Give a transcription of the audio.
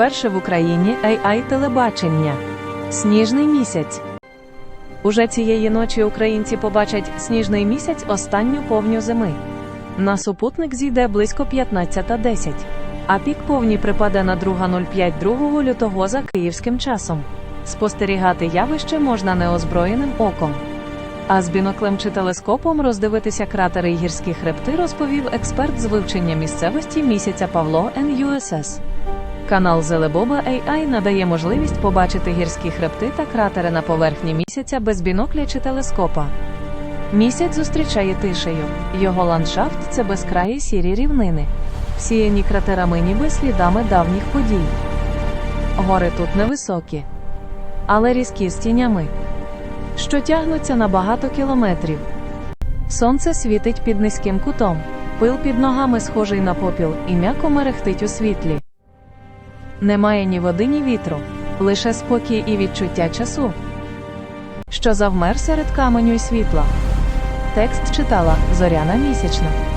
Перше в Україні AI телебачення. Сніжний місяць. Уже цієї ночі українці побачать сніжний місяць останню повню зими. На супутник зійде близько 15.10, а пік повні припаде на 2.05 2 лютого за київським часом. Спостерігати явище можна неозброєним оком. А з біноклем чи телескопом роздивитися кратери й гірські хребти розповів експерт з вивчення місцевості місяця Павло НЮСС. Канал Зелебоба AI надає можливість побачити гірські хребти та кратери на поверхні місяця без бінокля чи телескопа. Місяць зустрічає тишею. Його ландшафт це безкраї сірі рівнини, всіяні кратерами ніби слідами давніх подій. Гори тут невисокі, але різкі з тінями, що тягнуться на багато кілометрів. Сонце світить під низьким кутом, пил під ногами схожий на попіл і м'яко мерехтить у світлі. Немає ні води, ні вітру, лише спокій і відчуття часу, що завмер серед каменю й світла. Текст читала Зоряна Місячна.